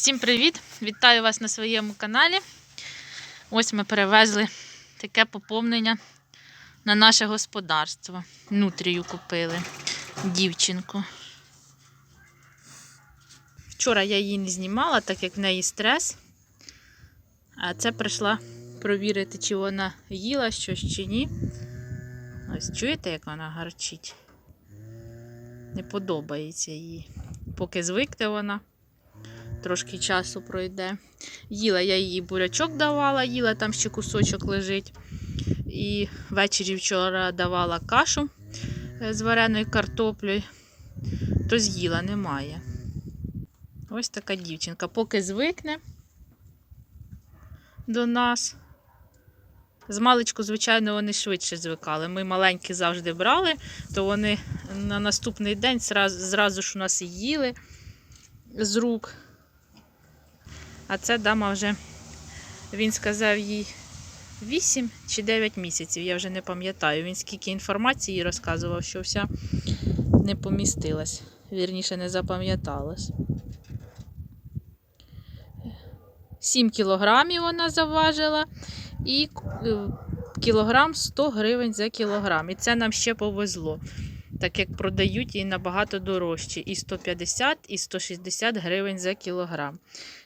Всім привіт! Вітаю вас на своєму каналі. Ось ми перевезли таке поповнення на наше господарство. Нутрію купили дівчинку. Вчора я її не знімала, так як в неї стрес. А це прийшла провірити, чи вона їла щось чи ні. Ось чуєте, як вона гарчить? Не подобається їй. Поки звикне вона трошки часу пройде. Їла я її бурячок давала, їла, там ще кусочок лежить. І ввечері вчора давала кашу е, з вареною картоплею, то з'їла, немає. Ось така дівчинка. Поки звикне до нас. З маличку, звичайно, вони швидше звикали. Ми маленькі завжди брали, то вони на наступний день зразу, зразу ж у нас і їли з рук. А ця дама вже, він сказав їй 8 чи 9 місяців, я вже не пам'ятаю. Він скільки інформації розказував, що вся не помістилась. Вірніше, не запам'яталась. 7 кілограмів вона заважила і е, кілограм 100 гривень за кілограм. І це нам ще повезло, так як продають і набагато дорожче. І 150, і 160 гривень за кілограм.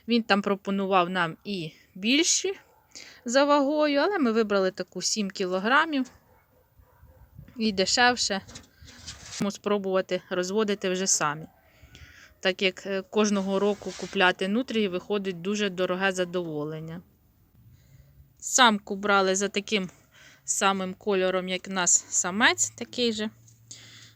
Він там пропонував нам і більші за вагою, але ми вибрали таку 7 кілограмів і дешевше. Можемо спробувати розводити вже самі. Так як е, кожного року купляти нутрії виходить дуже дороге задоволення. Самку брали за таким самим кольором, як у нас самець, такий же.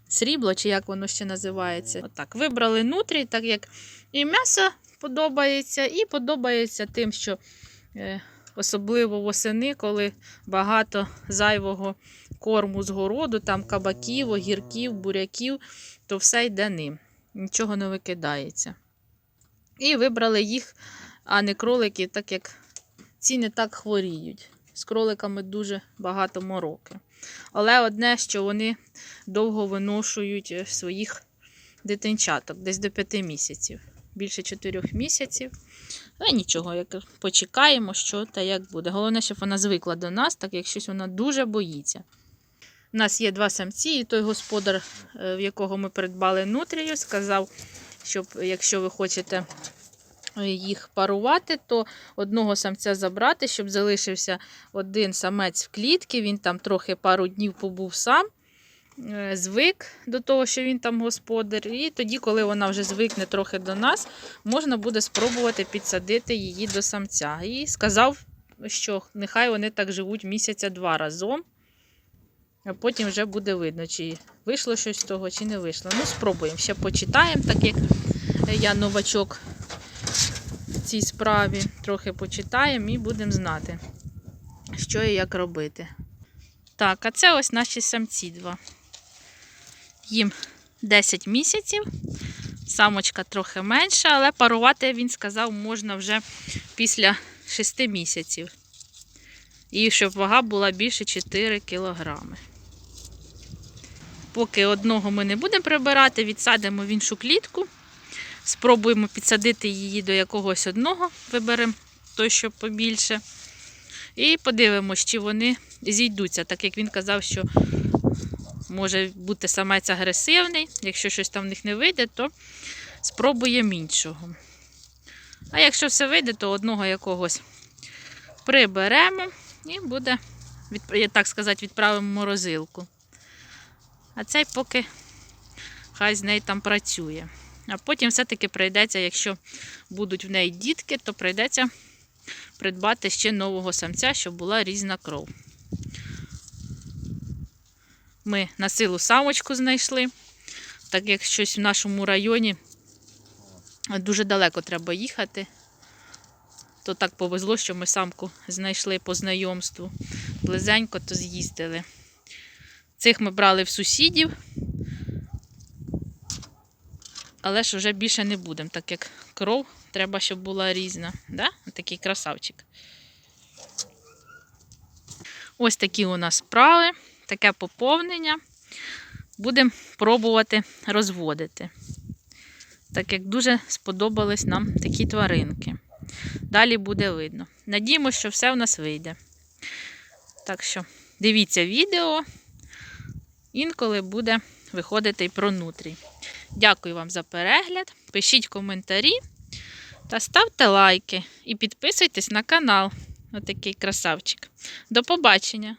Срібло, чи як воно ще називається. Отак. Вибрали нутрій, так як і м'ясо подобається, і подобається тим, що е, особливо восени, коли багато зайвого корму з городу, там кабаків, огірків, буряків, то все йде ним. Нічого не викидається. І вибрали їх, а не кролики, так як ці не так хворіють. З кроликами дуже багато мороки. Але одне, що вони довго виношують е, своїх дитинчаток, десь до 5 місяців. Більше 4 місяців. Але нічого, як почекаємо, що та як буде. Головне, щоб вона звикла до нас, так як щось вона дуже боїться. У нас є два самці, і той господар, е, в якого ми придбали нутрію, сказав, щоб якщо ви хочете їх парувати, то одного самця забрати, щоб залишився один самець в клітці. Він там трохи пару днів побув сам, е, звик до того, що він там господар. І тоді, коли вона вже звикне трохи до нас, можна буде спробувати підсадити її до самця. І сказав, що нехай вони так живуть місяця-два разом. А потім вже буде видно, чи вийшло щось з того, чи не вийшло. Ну, спробуємо. Ще почитаємо, так як я новачок цій справі. Трохи почитаємо і будемо знати, що і як робити. Так, а це ось наші самці два. Їм 10 місяців. Самочка трохи менша, але парувати, він сказав, можна вже після 6 місяців. І щоб вага була більше 4 кілограми. Поки одного ми не будемо прибирати, відсадимо в іншу клітку. Спробуємо підсадити її до якогось одного, виберемо той, що побільше. І подивимось, чи вони зійдуться, так як він казав, що може бути самець агресивний. Якщо щось там в них не вийде, то спробуємо іншого. А якщо все вийде, то одного якогось приберемо і буде, так сказати, відправимо в морозилку. А цей поки хай з нею там працює. А потім все-таки прийдеться, якщо будуть в неї дітки, то прийдеться придбати ще нового самця, щоб була різна кров. Ми на силу самочку знайшли, так як щось в нашому районі дуже далеко треба їхати, то так повезло, що ми самку знайшли по знайомству. Близенько то з'їздили. Цих ми брали в сусідів, але ж вже більше не будемо, так як кров треба, щоб була різна. Да? Такий красавчик. Ось такі у нас справи, таке поповнення. Будемо пробувати розводити. так як дуже сподобались нам такі тваринки. Далі буде видно. Надіємося, що все в нас вийде. Так що дивіться відео. Інколи буде виходити і про нутрій. Дякую вам за перегляд. Пишіть коментарі та ставте лайки. І підписуйтесь на канал. Отакий красавчик. До побачення!